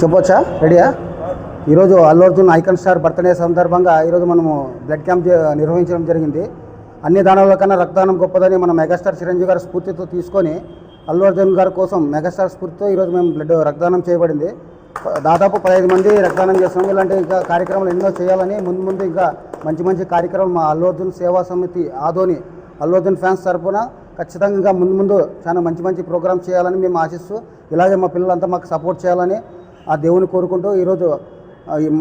చెప్పొచ్చా? రెడీయా? ఈరోజు Allu Arjun icon star birthday సందర్భంగా ఈరోజు మనము బ్లడ్ క్యాంప్ నిర్వహించడం జరిగింది. అన్ని దానాల కన్నా రక్తదానం గొప్పదని మన మెగాస్టార్ చిరంజీవి గారి స్ఫూర్తితో తీసుకొని అల్లు అర్జున్ గారి కోసం మెగాస్టార్ స్ఫూర్తితో ఈరోజు మేము బ్లడ్ రక్తదానం చేయబడింది. దాదాపు పదహైదు మంది రక్తదానం చేస్తున్నాం. ఇలాంటి ఇంకా కార్యక్రమాలు ఎన్నో చేయాలని ముందు ముందు ఇంకా మంచి మంచి కార్యక్రమాలు మా అల్లు అర్జున్ సేవా సమితి ఆదోని అల్లు అర్జున్ ఫ్యాన్స్ తరఫున ఖచ్చితంగా ఇంకా ముందు ముందు చాలా మంచి మంచి ప్రోగ్రామ్స్ చేయాలని మేము ఆశిస్తూ ఇలాగే మా పిల్లలంతా మాకు సపోర్ట్ చేయాలని ఆ దేవుని కోరుకుంటూ ఈరోజు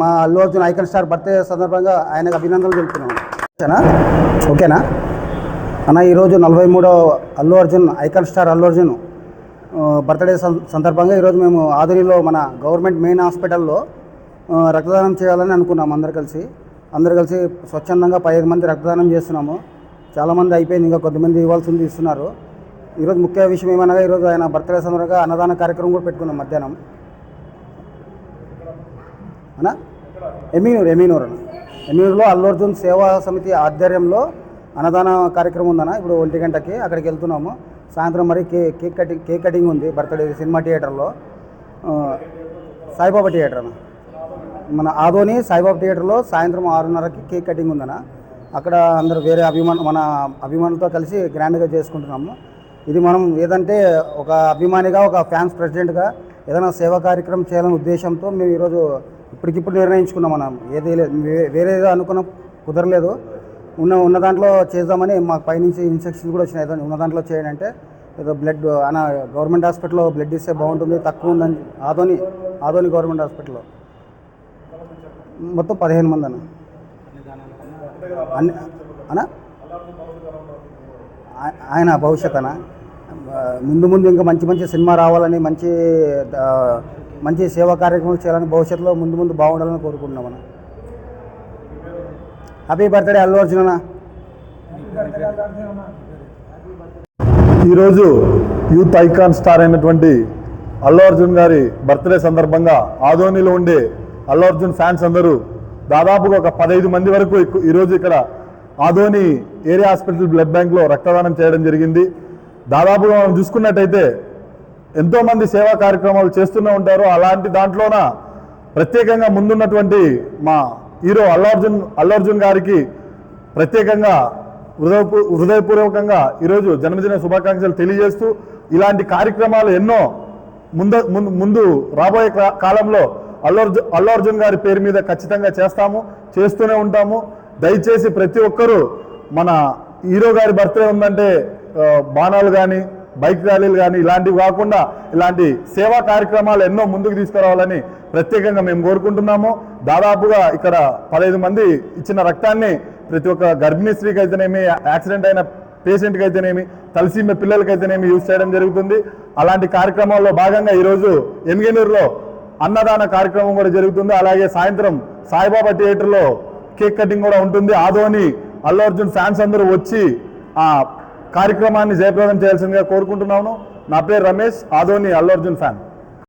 మా Allu Arjun icon star birthday సందర్భంగా ఆయనకు అభినందనలు తెలుపుతున్నాం. ఓకేనా? ఓకేనా? అన్న ఈరోజు నలభై మూడో Allu Arjun icon star Allu Arjun birthday సందర్భంగా ఈరోజు మేము ఆధునిలో మన గవర్నమెంట్ మెయిన్ హాస్పిటల్లో రక్తదానం చేయాలని అనుకున్నాము అందరు కలిసి. అందరు కలిసి స్వచ్ఛందంగా పదిహేను మంది రక్తదానం చేస్తున్నాము. చాలామంది అయిపోయింది ఇంకా కొద్దిమంది ఇవ్వాల్సి ఉంది ఇస్తున్నారు. ఈరోజు ముఖ్య విషయం ఏమనగా ఈరోజు ఆయన బర్త్డే సందర్భంగా అన్నదాన కార్యక్రమం కూడా పెట్టుకున్నాం మధ్యాహ్నం. అనా ఎమీనూరు ఎమీనూరు అన్న? ఎమీనూరులో అల్లు అర్జున్ సేవా సమితి ఆధ్వర్యంలో అన్నదాన కార్యక్రమం ఉందన్న. ఇప్పుడు ఒంటి గంటకి అక్కడికి వెళ్తున్నాము. సాయంత్రం మరి కే కేక్ కటింగ్ కేక్ కటింగ్ ఉంది బర్త్డే సినిమా థియేటర్లో. సాయిబాబా థియేటర్ అన్న. మన ఆదోని సాయిబాబా థియేటర్లో సాయంత్రం ఆరున్నరకి కేక్ కటింగ్ ఉందన్న. అక్కడ అందరూ వేరే అభిమాన మన అభిమానులతో కలిసి గ్రాండ్గా చేసుకుంటున్నాము. ఇది మనం ఏదంటే ఒక అభిమానిగా ఒక ఫ్యాన్స్ ప్రెసిడెంట్గా ఏదైనా సేవా కార్యక్రమం చేయాలనే ఉద్దేశంతో మేము ఈరోజు ఇప్పటికిప్పుడు నిర్ణయించుకున్నాం మనం ఏది లేదు వే- వేరే ఏదో అనుకున్నాం కుదరలేదు. ఉన్న ఉన్న దాంట్లో చేద్దామని మాకు పైనుంచి ఇన్స్ట్రక్షన్స్ కూడా వచ్చినాయి. ఏదో ఉన్న దాంట్లో చేయండి అంటే ఏదో బ్లడ్ అన్న గవర్నమెంట్ హాస్పిటల్లో బ్లడ్ ఇస్తే బాగుంటుంది తక్కువ ఉందని ఆదోని ఆదోని గవర్నమెంట్ హాస్పిటల్లో. మొత్తం పదిహేను మంది అన్న. అన్ని అన్న ఆ- ఆయన భవిష్యత్ అన్న ముందు ముందు ఇంకా మంచి మంచి సినిమా రావాలని మంచి మంచి సేవా కార్యక్రమాలు చేయాలని భవిష్యత్తులో ముందు ముందు బాగుండాలని కోరుకుంటున్నాం అన్న. హ్యాపీ బర్త్డే అల్లు అర్జున్ అన్న. ఈరోజు యూత్ ఐకాన్ స్టార్ అయినటువంటి అల్లు అర్జున్ గారి బర్త్డే సందర్భంగా ఆదోనిలో ఉండే అల్లు అర్జున్ ఫ్యాన్స్ అందరూ దాదాపుగా ఒక పదహైదు మంది వరకు ఎక్కు- ఈరోజు ఇక్కడ ఆదోని ఏరియా హాస్పిటల్ బ్లడ్ బ్యాంక్లో రక్తదానం చేయడం జరిగింది. దాదాపుగా మనం చూసుకున్నట్టయితే ఎంతోమంది సేవా కార్యక్రమాలు చేస్తూనే ఉంటారు. అలాంటి దాంట్లోన ప్రత్యేకంగా ముందున్నటువంటి మా హీరో అల్లు అర్జున్ అల్లు అర్జున్ గారికి ప్రత్యేకంగా హృదయపూ హృదయపూర్వకంగా ఈరోజు జన్మదిన శుభాకాంక్షలు తెలియజేస్తూ ఇలాంటి కార్యక్రమాలు ఎన్నో ముందు ముందు ముందు రాబోయే కాలంలో అల్లు అల్లార్జున్ అల్లు అర్జున్ గారి పేరు మీద ఖచ్చితంగా చేస్తాము చేస్తూనే ఉంటాము. దయచేసి ప్రతి ఒక్కరూ మన హీరో గారి బర్త్డే ఉందంటే బాణాలు కానీ బైక్ ర్యాలీలు కానీ ఇలాంటివి కాకుండా ఇలాంటి సేవా కార్యక్రమాలు ఎన్నో ముందుకు తీసుకురావాలని ప్రత్యేకంగా మేము కోరుకుంటున్నాము. దాదాపుగా ఇక్కడ పదహైదు మంది ఇచ్చిన రక్తాన్ని ప్రతి ఒక్క గర్భిణీ స్త్రీకి అయితేనేమి యాక్సిడెంట్ అయిన పేషెంట్కి అయితేనేమి తలసీమ పిల్లలకి అయితేనేమి యూజ్ చేయడం జరుగుతుంది. అలాంటి కార్యక్రమాల్లో భాగంగా ఈరోజు ఎంగేనూరులో అన్నదాన కార్యక్రమం కూడా జరుగుతుంది. అలాగే సాయంత్రం సాయిబాబా థియేటర్లో కేక్ కటింగ్ కూడా ఉంటుంది. ఆదోని అల్లు అర్జున్ ఫ్యాన్స్ అందరూ వచ్చి ఆ కార్యక్రమాన్ని జయప్రదం చేయాల్సిందిగా కోరుకుంటున్నాను. నా పేరు రమేష్ ఆదోని అల్లు అర్జున్ ఫ్యాన్.